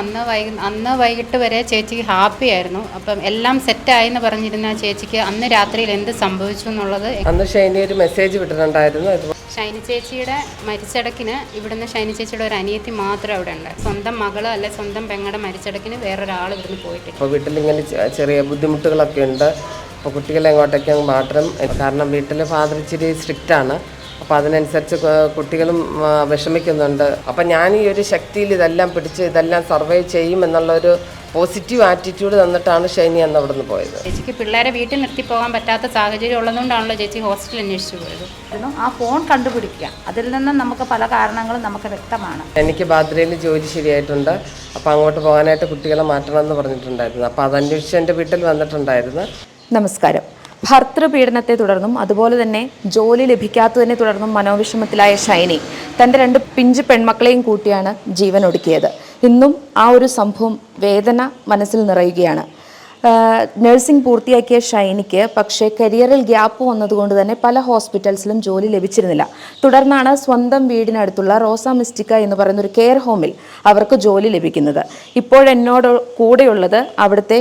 അന്ന് വൈകി അന്ന് വൈകിട്ട് വരെ ചേച്ചി ഹാപ്പി ആയിരുന്നു. അപ്പം എല്ലാം സെറ്റായി എന്ന് പറഞ്ഞിരുന്ന ചേച്ചിക്ക് അന്ന് രാത്രിയിൽ എന്ത് സംഭവിച്ചു എന്നുള്ളത് അന്ന് ഷൈനി ഒരു മെസ്സേജ് വിട്ടിട്ടുണ്ടായിരുന്നു. ഷൈനി ചേച്ചിയുടെ മരിച്ചടക്കിന് ഇവിടുന്ന് ഷൈനി ചേച്ചിയുടെ ഒരു അനിയത്തി മാത്രം അവിടെ ഉണ്ട്. സ്വന്തം മകൾ അല്ലെ സ്വന്തം പെങ്ങളുടെ മരിച്ചടക്കിന് വേറൊരാൾ ഇവിടുന്ന് പോയിട്ട് അപ്പോൾ വീട്ടിൽ ഇങ്ങനെ ചെറിയ ബുദ്ധിമുട്ടുകളൊക്കെ ഉണ്ട്. അപ്പോൾ കുട്ടികളെ എങ്ങോട്ടേക്ക് മാത്രം കാരണം വീട്ടിലെ ഫാദർ ഇച്ചിരി സ്ട്രിക്റ്റ് ആണ് അപ്പോൾ അതിനനുസരിച്ച് കുട്ടികളും വിഷമിക്കുന്നുണ്ട്. അപ്പം ഞാൻ ഈ ഒരു ശക്തിയിൽ ഇതെല്ലാം പിടിച്ച് ഇതെല്ലാം സർവൈവ് ചെയ്യും എന്നുള്ളൊരു പോസിറ്റീവ് ആറ്റിറ്റ്യൂഡ് തന്നിട്ടാണ് ഷൈനി അന്ന് അവിടെ നിന്ന് പോയത്. ചേച്ചിക്ക് പിള്ളേരെ വീട്ടിൽ നിർത്തി പോകാൻ പറ്റാത്ത സാഹചര്യം ഉള്ളതുകൊണ്ടാണല്ലോ ചേച്ചി ഹോസ്റ്റലിൽ അന്വേഷിച്ചു പോയത്. ആ ഫോൺ കണ്ടുപിടിക്കുക. അതിൽ നിന്ന് നമുക്ക് പല കാരണങ്ങളും നമുക്ക് വ്യക്തമാണ്. എനിക്ക് ബാദ്രയിൽ ജോലി ശരിയായിട്ടുണ്ട്. അപ്പോൾ അങ്ങോട്ട് പോകാനായിട്ട് കുട്ടികളെ മാറ്റണമെന്ന് പറഞ്ഞിട്ടുണ്ടായിരുന്നു. അപ്പോൾ അതന്വേഷിച്ച് എന്റെ വീട്ടിൽ വന്നിട്ടുണ്ടായിരുന്നു. നമസ്കാരം. ഭർത്തൃപീഡനത്തെ തുടർന്നും അതുപോലെ തന്നെ ജോലി ലഭിക്കാത്തതിനെ തുടർന്നും മനോവിഷമത്തിലായ ഷൈനി തന്റെ രണ്ട് പിഞ്ച് പെൺമക്കളെയും കൂട്ടിയാണ് ജീവൻ ഒടുക്കിയത് ഇന്നും ആ ഒരു സംഭവം വേദന മനസ്സിൽ നിറയുകയാണ്. നഴ്സിംഗ് പൂർത്തിയാക്കിയ ഷൈനിക്ക് പക്ഷേ കരിയറിൽ ഗ്യാപ്പ് വന്നതുകൊണ്ട് തന്നെ പല ഹോസ്പിറ്റൽസിലും ജോലി ലഭിച്ചിരുന്നില്ല. തുടർന്നാണ് സ്വന്തം വീടിനടുത്തുള്ള റോസ മിസ്റ്റിക്ക എന്ന് പറയുന്ന ഒരു കെയർ ഹോമിൽ അവർക്ക് ജോലി ലഭിക്കുന്നത്. ഇപ്പോഴെന്നോട് കൂടെയുള്ളത് അവിടുത്തെ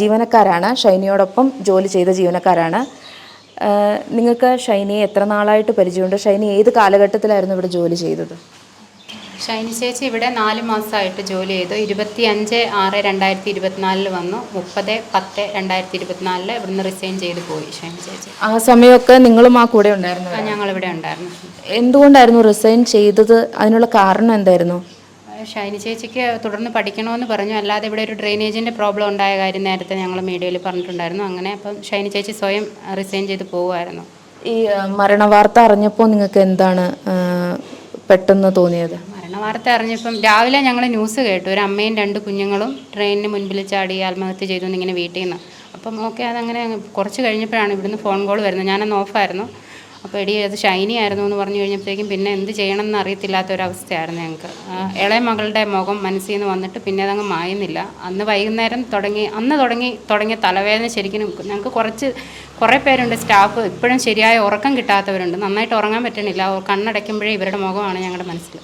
ജീവനക്കാരാണ്. ഷൈനിയോടൊപ്പം ജോലി ചെയ്ത ജീവനക്കാരാണ്. നിങ്ങൾക്ക് ഷൈനിയെ എത്ര നാളായിട്ട് പരിചയമുണ്ട്? ഷൈനി ഏത് കാലഘട്ടത്തിലായിരുന്നു ഇവിടെ ജോലി ചെയ്തത്? ഷൈനി ചേച്ചി ഇവിടെ നാല് മാസമായിട്ട് ജോലി ചെയ്തു. ഇരുപത്തി അഞ്ച് ആറ് രണ്ടായിരത്തി ഇരുപത്തിനാലിൽ വന്നു. മുപ്പത് പത്ത് രണ്ടായിരത്തി ഇരുപത്തിനാലിൽ ഇവിടുന്ന് റിസൈൻ ചെയ്ത് പോയി ഷൈനി ചേച്ചി. ആ സമയമൊക്കെ നിങ്ങളും ആ കൂടെ ഉണ്ടായിരുന്നു ഞങ്ങൾ ഇവിടെ ഉണ്ടായിരുന്നു. എന്തുകൊണ്ടായിരുന്നു റിസൈൻ ചെയ്തത്? അതിനുള്ള കാരണം എന്തായിരുന്നു? ഷൈനി ചേച്ചിക്ക് തുടർന്ന് പഠിക്കണമെന്ന് പറഞ്ഞു. അല്ലാതെ ഇവിടെ ഒരു ഡ്രെയിനേജിന്റെ പ്രോബ്ലം ഉണ്ടായ കാര്യം നേരത്തെ ഞങ്ങൾ മീഡിയയിൽ പറഞ്ഞിട്ടുണ്ടായിരുന്നു. അങ്ങനെ അപ്പം ഷൈനി ചേച്ചി സ്വയം റിസൈൻ ചെയ്ത് പോകുമായിരുന്നു ഈ മരണ മരണവാർത്ത അറിഞ്ഞപ്പോൾ നിങ്ങൾക്ക് എന്താണ് പെട്ടെന്ന് തോന്നിയത്? മരണവാർത്ത അറിഞ്ഞപ്പം രാവിലെ ഞങ്ങൾ ന്യൂസ് കേട്ടു. ഒരു അമ്മയും രണ്ട് കുഞ്ഞുങ്ങളും ട്രെയിനിന് മുൻപിൽ ചാടി ആത്മഹത്യ ചെയ്തു ഇങ്ങനെ വീട്ടിൽ നിന്ന്. അപ്പം ഓക്കെ അതങ്ങനെ കുറച്ച് കഴിഞ്ഞപ്പോഴാണ് ഇവിടുന്ന് ഫോൺ കോൾ വരുന്നത്. ഞാനന്ന് ഓഫായിരുന്നു അപ്പോൾ എടി അത് ഷൈനി ആയിരുന്നു എന്ന് പറഞ്ഞു കഴിഞ്ഞപ്പോഴേക്കും പിന്നെ എന്ത് ചെയ്യണമെന്ന് അറിയത്തില്ലാത്ത ഒരവസ്ഥയായിരുന്നു ഞങ്ങൾക്ക്. ഇളയ മകളുടെ മുഖം മനസ്സിൽ നിന്ന് വന്നിട്ട് പിന്നെ അതങ്ങ് മായുന്നില്ല. അന്ന് വൈകുന്നേരം തുടങ്ങി അന്ന് തുടങ്ങി തുടങ്ങിയ തലവേദന ശരിക്കും ഞങ്ങൾക്ക് കുറച്ച് കുറേ പേരുണ്ട് സ്റ്റാഫ്. ഇപ്പോഴും ശരിയായ ഉറക്കം കിട്ടാത്തവരുണ്ട്. നന്നായിട്ട് ഉറങ്ങാൻ പറ്റണില്ല. കണ്ണടയ്ക്കുമ്പോഴേ ഇവരുടെ മുഖമാണ് ഞങ്ങളുടെ മനസ്സിൽ.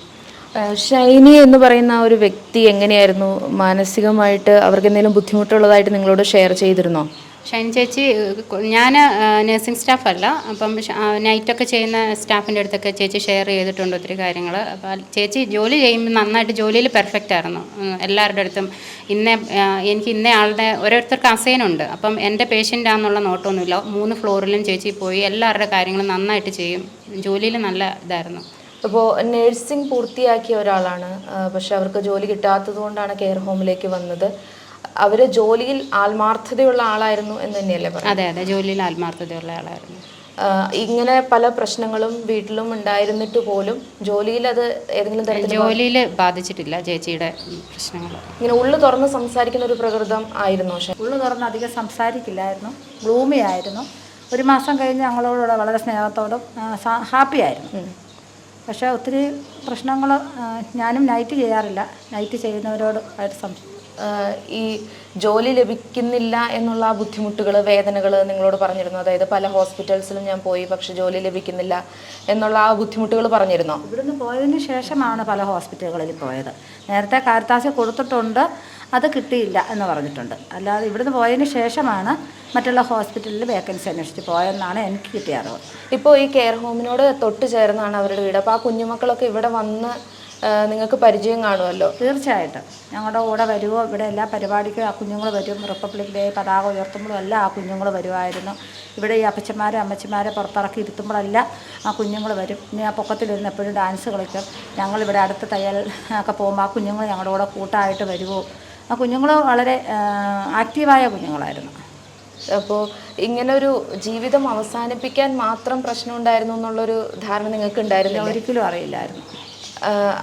ഷൈനി എന്ന് പറയുന്ന ഒരു വ്യക്തി എങ്ങനെയായിരുന്നു? മാനസികമായിട്ട് അവർക്ക് എന്തെങ്കിലും ബുദ്ധിമുട്ടുള്ളതായിട്ട് നിങ്ങളോട് ഷെയർ ചെയ്തിരുന്നോ? ഷൈനി ചേച്ചി ഞാൻ നഴ്സിംഗ് സ്റ്റാഫല്ല. അപ്പം നൈറ്റൊക്കെ ചെയ്യുന്ന സ്റ്റാഫിന്റെ അടുത്തൊക്കെ ചേച്ചി ഷെയർ ചെയ്തിട്ടുണ്ട് ഒത്തിരി കാര്യങ്ങൾ അപ്പോൾ ചേച്ചി ജോലി ചെയ്യുമ്പോൾ നന്നായിട്ട് ജോലിയിൽ പെർഫെക്റ്റ് ആയിരുന്നു. എല്ലാവരുടെ അടുത്തും ഇന്ന എനിക്ക് ഇന്ന ആളുടെ ഓരോരുത്തർക്ക് അസൈനുണ്ട്. അപ്പം എന്റെ പേഷ്യന്റാന്നുള്ള നോട്ടമൊന്നുമില്ല മൂന്ന് ഫ്ലോറിലും ചേച്ചി പോയി എല്ലാവരുടെ കാര്യങ്ങളും നന്നായിട്ട് ചെയ്യും. ജോലിയിൽ നല്ല ഇതായിരുന്നു. അപ്പോൾ നഴ്സിംഗ് പൂർത്തിയാക്കിയ ഒരാളാണ്. പക്ഷെ അവർക്ക് ജോലി കിട്ടാത്തത് കൊണ്ടാണ് കെയർ ഹോമിലേക്ക് വന്നത്. അവർ ജോലിയിൽ ആത്മാർത്ഥതയുള്ള ആളായിരുന്നു എന്ന് തന്നെയല്ലേ പറയുന്നത്? അതെ അതെ. ജോലിയിൽ ആത്മാർത്ഥതയുള്ള ആളായിരുന്നു. ഇങ്ങനെ പല പ്രശ്നങ്ങളും വീട്ടിലും ഉണ്ടായിരുന്നിട്ട് പോലും ജോലിയിൽ അത് ഏതെങ്കിലും തരത്തിൽ ജോലിയിൽ ബാധിച്ചിട്ടില്ല ചേച്ചിയുടെ പ്രശ്നങ്ങൾ. ഇങ്ങനെ ഉള്ളു തുറന്ന് സംസാരിക്കുന്ന ഒരു പ്രകൃതം ആയിരുന്നു പക്ഷേ. ഉള്ളു തുറന്ന് അധികം സംസാരിക്കില്ലായിരുന്നു. ഗ്ലൂമി ആയിരുന്നു. ഒരു മാസം കഴിഞ്ഞ് ഞങ്ങളോടുള്ള വളരെ സ്നേഹത്തോടും ഹാപ്പി ആയിരുന്നു. പക്ഷേ ഒത്തിരി പ്രശ്നങ്ങൾ ഞാനും നൈറ്റ് ചെയ്യാറില്ല. നൈറ്റ് ചെയ്യുന്നവരോട് ആയിട്ട് ആഹ് ഈ ജോലി ലഭിക്കുന്നില്ല എന്നുള്ള ആ ബുദ്ധിമുട്ടുകൾ വേദനകൾ നിങ്ങളോട് പറഞ്ഞിരുന്നു. അതായത് പല ഹോസ്പിറ്റൽസിലും ഞാൻ പോയി പക്ഷെ ജോലി ലഭിക്കുന്നില്ല എന്നുള്ള ആ ബുദ്ധിമുട്ടുകൾ പറഞ്ഞിരുന്നു? ഇവിടുന്ന് പോയതിന് ശേഷമാണ് പല ഹോസ്പിറ്റലുകളിൽ പോയത്. നേരത്തെ കാർത്താസ് കൊടുത്തിട്ടുണ്ട് അത് കിട്ടിയില്ല എന്ന് പറഞ്ഞിട്ടുണ്ട്. അല്ലാതെ ഇവിടുന്ന് പോയതിന് ശേഷമാണ് മറ്റുള്ള ഹോസ്പിറ്റലിൽ വേക്കൻസി അന്വേഷിച്ച് പോയെന്നാണ് എനിക്ക് കിട്ടിയ അറിവ്. ഇപ്പോൾ ഈ കെയർ ഹോമിനോട് തൊട്ട് ചേർന്നാണ് അവരുടെ വീട്. അപ്പോൾ ആ കുഞ്ഞുമക്കളൊക്കെ ഇവിടെ വന്ന് നിങ്ങൾക്ക് പരിചയം കാണുമല്ലോ. തീർച്ചയായിട്ടും. ഞങ്ങളുടെ കൂടെ വരുമോ ഇവിടെ എല്ലാ പരിപാടിക്കും ആ കുഞ്ഞുങ്ങൾ വരും. റിപ്പബ്ലിക് ഡേ പതാക ഉയർത്തുമ്പോഴും എല്ലാം ആ കുഞ്ഞുങ്ങൾ വരുമായിരുന്നു ഇവിടെ ഈ അപ്പച്ചന്മാരെ അമ്മച്ചിമാരെ പുറത്തിറക്കി ഇരുത്തുമ്പോഴെല്ലാം ആ കുഞ്ഞുങ്ങൾ വരും. ഇനി ആ പൊക്കത്തിലിരുന്ന് എപ്പോഴും ഡാൻസ് കളിക്കും. ഞങ്ങളിവിടെ അടുത്ത് തയ്യൽ ഒക്കെ പോകുമ്പോൾ ആ കുഞ്ഞുങ്ങൾ ഞങ്ങളുടെ കൂടെ കൂട്ടായിട്ട് വരുമോ ആ കുഞ്ഞുങ്ങൾ വളരെ ആക്റ്റീവായ കുഞ്ഞുങ്ങളായിരുന്നു. അപ്പോൾ ഇങ്ങനെ ഒരു ജീവിതം അവസാനിപ്പിക്കാൻ മാത്രം പ്രശ്നം ഉണ്ടായിരുന്നു എന്നുള്ളൊരു ധാരണ നിങ്ങൾക്ക് ഉണ്ടായിരുന്നില്ല ഒരിക്കലും അറിയില്ലായിരുന്നു.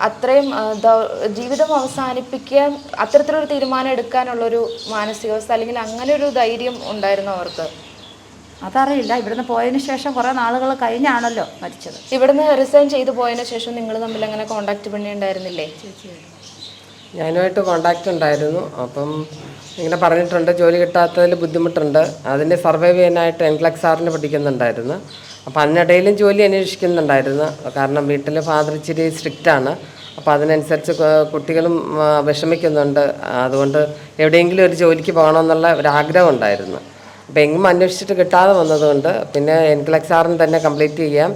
അത്രയും ജീവിതം അവസാനിപ്പിക്കാൻ അത്തരത്തിലൊരു തീരുമാനം എടുക്കാനുള്ളൊരു മാനസികാവസ്ഥ അല്ലെങ്കിൽ അങ്ങനെ ഒരു ധൈര്യം ഉണ്ടായിരുന്നു അവർക്ക്? അതറിയില്ല. ഇവിടുന്ന് പോയതിന് ശേഷം കുറേ നാളുകൾ കഴിഞ്ഞാണല്ലോ മരിച്ചത്. ഇവിടുന്ന് റിസൈൻ ചെയ്തു പോയതിനു ശേഷം നിങ്ങൾ തമ്മിൽ അങ്ങനെ കോണ്ടാക്ട് പിന്നെ ഉണ്ടായിരുന്നില്ലേ ഞാനുമായിട്ട് കോണ്ടാക്ട് ഉണ്ടായിരുന്നു. അപ്പം ഇങ്ങനെ പറഞ്ഞിട്ടുണ്ട് ജോലി കിട്ടാത്തതിൽ ബുദ്ധിമുട്ടുണ്ട്. അതിന്റെ സർവൈവ് ചെയ്യാനായിട്ട് എൻക്ലക്സ് സാറിന് പഠിക്കുന്നുണ്ടായിരുന്നു. അപ്പം അതിനിടയിലും ജോലി അന്വേഷിക്കുന്നുണ്ടായിരുന്നു. കാരണം വീട്ടിൽ ഫാദർ ഇച്ചിരി സ്ട്രിക്റ്റ് ആണ്. അപ്പോൾ അതിനനുസരിച്ച് കുട്ടികളും വിഷമിക്കുന്നുണ്ട്. അതുകൊണ്ട് എവിടെയെങ്കിലും ഒരു ജോലിക്ക് പോകണമെന്നുള്ള ഒരു ആഗ്രഹം ഉണ്ടായിരുന്നു. അപ്പോൾ എങ്ങും അന്വേഷിച്ചിട്ട് കിട്ടാതെ വന്നതുകൊണ്ട് പിന്നെ എൻക്ലക്സ് ആറിന് തന്നെ കംപ്ലീറ്റ് ചെയ്യാം.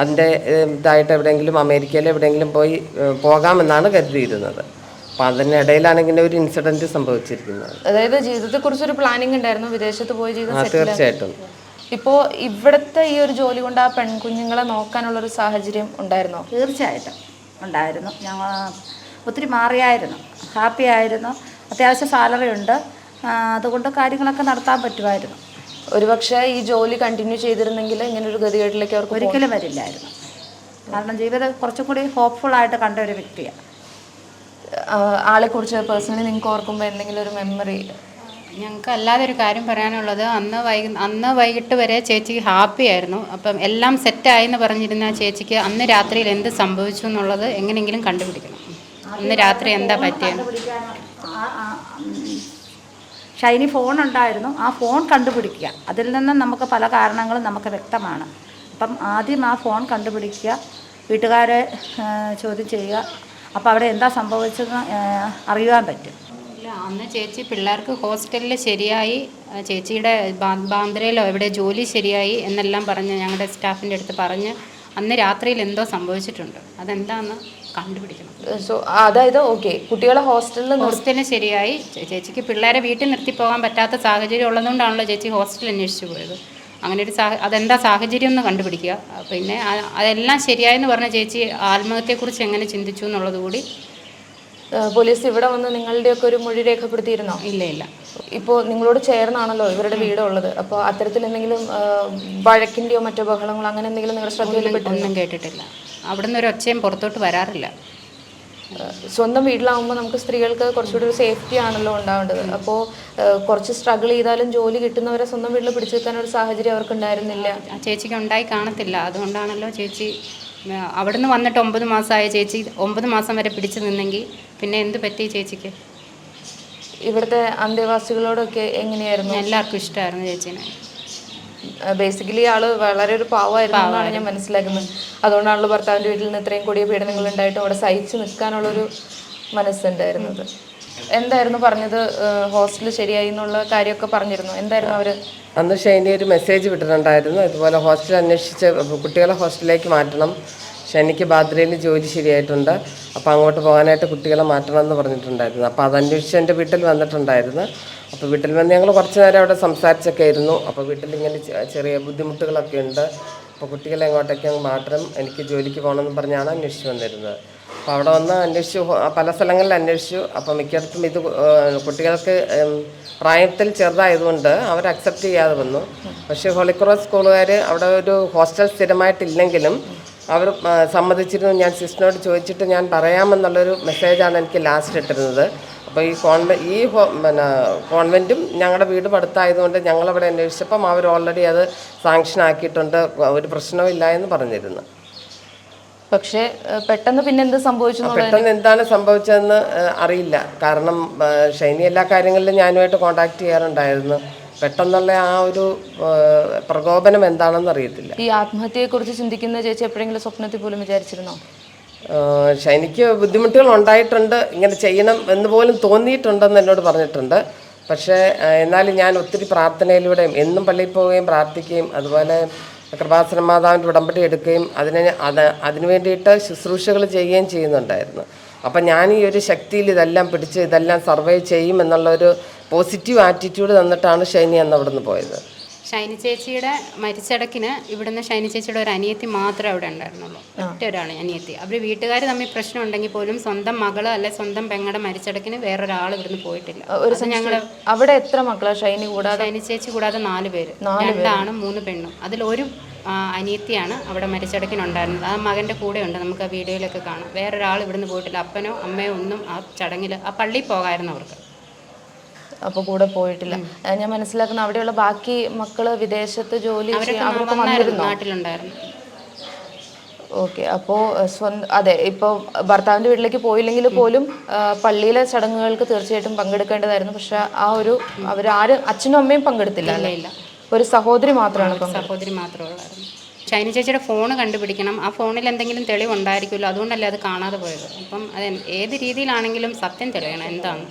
അതിന്റെ ഇതായിട്ട് എവിടെയെങ്കിലും അമേരിക്കയിൽ എവിടെയെങ്കിലും പോയി പോകാമെന്നാണ് കരുതിയിരുന്നത്. അപ്പോൾ അതിനിടയിലാണ് ഇങ്ങനെ ഒരു ഇൻസിഡന്റ് സംഭവിച്ചിരിക്കുന്നത്. അതായത് ജീവിതത്തെ കുറിച്ച് ഒരു പ്ലാനിങ് ഉണ്ടായിരുന്നു. വിദേശത്ത് പോയി തീർച്ചയായിട്ടും. ഇപ്പോൾ ഇവിടുത്തെ ഈ ഒരു ജോലി കൊണ്ട് ആ പെൺകുഞ്ഞുങ്ങളെ നോക്കാനുള്ള ഒരു സാഹചര്യം ഉണ്ടായിരുന്നോ? തീർച്ചയായിട്ടും ഉണ്ടായിരുന്നു. ഞങ്ങൾ ഒത്തിരി മാറിയായിരുന്നു. ഹാപ്പി ആയിരുന്നു. അത്യാവശ്യം സാലറി ഉണ്ട്. അതുകൊണ്ട് കാര്യങ്ങളൊക്കെ നടത്താൻ പറ്റുമായിരുന്നു. ഒരുപക്ഷെ ഈ ജോലി കണ്ടിന്യൂ ചെയ്തിരുന്നെങ്കിൽ ഇങ്ങനെ ഒരു ഗതികേട്ടിലേക്ക് അവർക്ക് ഒരിക്കലും വരില്ലായിരുന്നു. കാരണം ജീവിതം കുറച്ചും കൂടി ഹോപ്പ്ഫുൾ ആയിട്ട് കണ്ട ഒരു വ്യക്തിയാണ്. ആളെ ആളെക്കുറിച്ച് പേഴ്സണലി നിങ്ങൾക്ക് ഓർക്കുമ്പോൾ എന്തെങ്കിലും ഒരു മെമ്മറി ഞങ്ങൾക്ക് അല്ലാതെ ഒരു കാര്യം പറയാനുള്ളത് അന്ന് വൈകി അന്ന് വൈകിട്ട് വരെ ചേച്ചി ഹാപ്പി ആയിരുന്നു. അപ്പം എല്ലാം സെറ്റായി എന്ന് പറഞ്ഞിരുന്ന ചേച്ചിക്ക് അന്ന് രാത്രിയിൽ എന്ത് സംഭവിച്ചു എന്നുള്ളത് എങ്ങനെയെങ്കിലും കണ്ടുപിടിക്കണം. അന്ന് രാത്രി എന്താ പറ്റിയത്? ഷൈനി ഫോൺ ഉണ്ടായിരുന്നു. ആ ഫോൺ കണ്ടുപിടിക്കുക. അതിൽ നിന്ന് നമുക്ക് പല കാരണങ്ങളും നമുക്ക് വ്യക്തമാണ്. അപ്പം ആദ്യം ആ ഫോൺ കണ്ടുപിടിക്കുക. വീട്ടുകാരെ ചോദ്യം ചെയ്യുക. അപ്പോൾ അവിടെ എന്താ സംഭവിച്ചതെന്ന് അറിയുവാൻ പറ്റും. ഇല്ല അന്ന് ചേച്ചി പിള്ളേർക്ക് ഹോസ്റ്റലിൽ ശരിയായി ചേച്ചിയുടെ ബാന്ദ്രയിലോ എവിടെ ജോലി ശരിയായി എന്നെല്ലാം പറഞ്ഞ് ഞങ്ങളുടെ സ്റ്റാഫിന്റെ അടുത്ത് പറഞ്ഞ് അന്ന് രാത്രിയിൽ എന്തോ സംഭവിച്ചിട്ടുണ്ട്. അതെന്താണെന്ന് കണ്ടുപിടിക്കണം. സോ അതായത് ഓക്കെ കുട്ടികളെ ഹോസ്റ്റലിൽ ഹോസ്റ്റലിന് ശരിയായി. ചേച്ചിക്ക് പിള്ളേരെ വീട്ടിൽ നിർത്തി പോകാൻ പറ്റാത്ത സാഹചര്യം ഉള്ളതുകൊണ്ടാണല്ലോ ചേച്ചി ഹോസ്റ്റൽ അന്വേഷിച്ചു പോയത്. അങ്ങനെ ഒരു സാഹ അതെന്താ സാഹചര്യം എന്ന് കണ്ടുപിടിക്കുക. പിന്നെ അതെല്ലാം ശരിയായെന്ന് പറഞ്ഞ ചേച്ചി ആത്മഹത്യയെക്കുറിച്ച് എങ്ങനെ ചിന്തിച്ചു എന്നുള്ളത് കൂടി പോലീസ് ഇവിടെ വന്ന് നിങ്ങളുടെയൊക്കെ ഒരു മൊഴി രേഖപ്പെടുത്തിയിരുന്നോ? ഇല്ല ഇല്ല. ഇപ്പോൾ നിങ്ങളോട് ചേർന്നാണല്ലോ ഇവരുടെ വീടുള്ളത്. അപ്പോൾ അത്തരത്തിൽ എന്തെങ്കിലും വഴക്കിന്റെയോ മറ്റോ ബഹളങ്ങളോ അങ്ങനെ എന്തെങ്കിലും നിങ്ങളുടെ ശ്രദ്ധയിൽപ്പെട്ടൊന്നും കേട്ടിട്ടില്ല. അവിടുന്ന് ഒരു ഒച്ചയും പുറത്തോട്ട് വരാറില്ല. സ്വന്തം വീട്ടിലാവുമ്പോൾ നമുക്ക് സ്ത്രീകൾക്ക് കുറച്ചുകൂടി ഒരു സേഫ്റ്റി ആണല്ലോ ഉണ്ടാവേണ്ടത്. അപ്പോൾ കുറച്ച് സ്ട്രഗിൾ ചെയ്താലും ജോലി കിട്ടുന്നവരെ സ്വന്തം വീട്ടിൽ പിടിച്ചു ഒരു സാഹചര്യം അവർക്ക് ഉണ്ടായിരുന്നില്ല ചേച്ചിക്ക് ഉണ്ടായി കാണത്തില്ല. അതുകൊണ്ടാണല്ലോ ചേച്ചി അവിടുന്ന് വന്നിട്ട് ഒമ്പത് മാസമായ ചേച്ചി ഒമ്പത് മാസം വരെ പിടിച്ചു നിന്നെങ്കിൽ പിന്നെ എന്ത് പറ്റി ചേച്ചിക്ക്? ഇവിടുത്തെ അന്തേവാസികളോടൊക്കെ എങ്ങനെയായിരുന്നു? എല്ലാവർക്കും ഇഷ്ടമായിരുന്നു ചേച്ചീനെ. ബേസിക്കലി ആൾ വളരെ ഒരു പാവമായിരുന്നു എന്നാണ് ഞാൻ മനസ്സിലാക്കുന്നത്. അതുകൊണ്ടാണല്ലോ ഭർത്താവിന്റെ വീട്ടിൽ നിന്ന് ഇത്രയും കൂടിയ പീഡനങ്ങൾ ഉണ്ടായിട്ടും അവിടെ സഹിച്ചു നിൽക്കാനുള്ളൊരു മനസ്സുണ്ടായിരുന്നത്. എന്തായിരുന്നു പറഞ്ഞത് ഹോസ്റ്റൽ ശരിയായി എന്നുള്ള കാര്യമൊക്കെ പറഞ്ഞിരുന്നു. എന്തായിരുന്നു അവർ അന്ന് ഷൈനി ഒരു മെസ്സേജ് വിട്ടിട്ടുണ്ടായിരുന്നു. ഇതുപോലെ ഹോസ്റ്റൽ അന്വേഷിച്ച് കുട്ടികളെ ഹോസ്റ്റലിലേക്ക് മാറ്റണം. ഷൈനിക്ക് ബാദ്രയിൽ ജോലി ശരിയായിട്ടുണ്ട്. അപ്പോൾ അങ്ങോട്ട് പോകാനായിട്ട് കുട്ടികളെ മാറ്റണം എന്ന് പറഞ്ഞിട്ടുണ്ടായിരുന്നു. അപ്പോൾ അത് അന്വേഷിച്ച് എന്റെ വീട്ടിൽ വന്നിട്ടുണ്ടായിരുന്നു. അപ്പോൾ വീട്ടിൽ വന്ന് ഞങ്ങൾ കുറച്ച് നേരം അവിടെ സംസാരിച്ചൊക്കെ ആയിരുന്നു. അപ്പോൾ വീട്ടിൽ ഇങ്ങനെ ചെറിയ ബുദ്ധിമുട്ടുകളൊക്കെ ഉണ്ട്. അപ്പോൾ കുട്ടികളെ എങ്ങോട്ടേക്ക് മാറ്റണം എനിക്ക് ജോലിക്ക് പോകണമെന്ന് പറഞ്ഞാണ് അന്വേഷിച്ച് വന്നിരുന്നത്. അപ്പോൾ അവിടെ വന്ന് അന്വേഷിച്ചു പല സ്ഥലങ്ങളിൽ അന്വേഷിച്ചു. അപ്പോൾ മിക്കയിടത്തും ഇത് കുട്ടികൾക്ക് പ്രായത്തിൽ ചെറുതായതുകൊണ്ട് അവർ അക്സെപ്റ്റ് ചെയ്യാതെ വന്നു. പക്ഷേ ഹോളിക്രോസ് സ്കൂളുകാർ അവിടെ ഒരു ഹോസ്റ്റൽ സ്ഥിരമായിട്ടില്ലെങ്കിലും അവർ സമ്മതിച്ചിരുന്നു. ഞാൻ സിസ്റ്ററിനോട് ചോദിച്ചിട്ട് ഞാൻ പറയാമെന്നുള്ളൊരു മെസ്സേജാണ് എനിക്ക് ലാസ്റ്റ് ഇട്ടിരുന്നത്. അപ്പോൾ ഈ കോൺവെ ഈ പിന്നെ കോൺവെന്റും ഞങ്ങളുടെ വീട് പടുത്തായതുകൊണ്ട് ഞങ്ങളവിടെ അന്വേഷിച്ചപ്പം അവർ ഓൾറെഡി അത് സാങ്ഷൻ ആക്കിയിട്ടുണ്ട്. ഒരു പ്രശ്നവും ഇല്ല എന്ന് പറഞ്ഞിരുന്നു. പക്ഷേ പെട്ടെന്ന് പിന്നെ എന്ത് സംഭവിച്ചു പെട്ടെന്ന് എന്താണ് സംഭവിച്ചതെന്ന് അറിയില്ല. കാരണം ഷൈനി എല്ലാ കാര്യങ്ങളിലും ഞാനുമായിട്ട് കോണ്ടാക്ട് ചെയ്യാറുണ്ടായിരുന്നു. പെട്ടെന്നുള്ള ആ ഒരു പ്രകോപനം എന്താണെന്ന് അറിയത്തില്ല. ഈ ആത്മഹത്യയെക്കുറിച്ച് ചിന്തിക്കുന്ന ചേച്ചി എപ്പോഴെങ്കിലും സ്വപ്നത്തിൽ പോലും വിചാരിച്ചിരുന്നോ? ഷൈനിക്ക് ബുദ്ധിമുട്ടുകൾ ഉണ്ടായിട്ടുണ്ട്. ഇങ്ങനെ ചെയ്യണം എന്ന് പോലും തോന്നിയിട്ടുണ്ടെന്ന് എന്നോട് പറഞ്ഞിട്ടുണ്ട്. പക്ഷേ എന്നാലും ഞാൻ ഒത്തിരി പ്രാർത്ഥനയിലൂടെയും എന്നും പള്ളിയിൽ പോവുകയും പ്രാർത്ഥിക്കുകയും അതുപോലെ കൃപാസന മാതാവിന്റെ ഉടമ്പടി എടുക്കുകയും അതിനെ അത് അതിനു വേണ്ടിയിട്ട് ശുശ്രൂഷകൾ ചെയ്യുകയും ചെയ്യുന്നുണ്ടായിരുന്നു. അപ്പം ഞാൻ ഈ ഒരു ശക്തിയിൽ ഇതെല്ലാം പിടിച്ച് ഇതെല്ലാം സർവൈവ് ചെയ്യും എന്നുള്ളൊരു പോസിറ്റീവ് ആറ്റിറ്റ്യൂഡ് തന്നിട്ടാണ് ഷൈനി അന്ന് അവിടെ നിന്ന് പോയത്. ഷൈനി ചേച്ചിയുടെ മരിച്ചടക്കിന് ഇവിടുന്ന് ഷൈനി ചേച്ചിയുടെ ഒരു അനിയത്തി മാത്രമേ അവിടെ ഉണ്ടായിരുന്നുള്ളൂ. ഒറ്റ ഒരാൾ അനിയത്തി. അവർ വീട്ടുകാർ തമ്മിൽ പ്രശ്നം ഉണ്ടെങ്കിൽ പോലും സ്വന്തം മകൾ അല്ലെ സ്വന്തം പെങ്ങളുടെ മരിച്ചടക്കിന് വേറൊരാൾ ഇവിടുന്ന് പോയിട്ടില്ല. ഒരു ഞങ്ങൾ അവിടെ എത്ര മക്കളാ? ഷൈനി കൂടാതെ? ഷൈനി ചേച്ചി കൂടാതെ നാല് പേര്. രണ്ടാണും മൂന്ന് പെണ്ണും. അതിലൊരു ഒരു അനിയത്തിയാണ് അവിടെ മരിച്ചടക്കിനുണ്ടായിരുന്നത്. ആ മകന്റെ കൂടെ ഉണ്ട് നമുക്ക് ആ വീഡിയോയിലൊക്കെ കാണാം. വേറൊരാൾ ഇവിടുന്ന് പോയിട്ടില്ല. അപ്പനോ അമ്മയോ ഒന്നും ആ ചടങ്ങിൽ ആ പള്ളിയിൽ പോകായിരുന്നു അവർക്ക്. അപ്പോൾ കൂടെ പോയിട്ടില്ല. ഞാൻ മനസ്സിലാക്കുന്ന അവിടെയുള്ള ബാക്കി മക്കൾ വിദേശത്ത് ജോലി ചെയ്യാൻ അവരൊക്കെ നാട്ടിലുണ്ടായിരുന്നു. ഓക്കെ അപ്പോൾ സ്വന്തം അതെ ഇപ്പോൾ ഭർത്താവിന്റെ വീട്ടിലേക്ക് പോയില്ലെങ്കിൽ പോലും പള്ളിയിലെ ചടങ്ങുകൾക്ക് തീർച്ചയായിട്ടും പങ്കെടുക്കേണ്ടതായിരുന്നു. പക്ഷെ ആ ഒരു അവർ ആരും അച്ഛനും അമ്മയും പങ്കെടുത്തില്ല അല്ലേ? ഒരു സഹോദരി മാത്രമാണ് സഹോദരി മാത്രമേ ഷൈനി ചേച്ചിയുടെ ഫോൺ കണ്ടുപിടിക്കണം. ആ ഫോണിൽ എന്തെങ്കിലും തെളിവുണ്ടായിരിക്കുമല്ലോ. അതുകൊണ്ടല്ലേ അത് കാണാതെ പോയത്. അപ്പം അത് ഏത് രീതിയിലാണെങ്കിലും സത്യം തെളിയണം. എന്താണ്?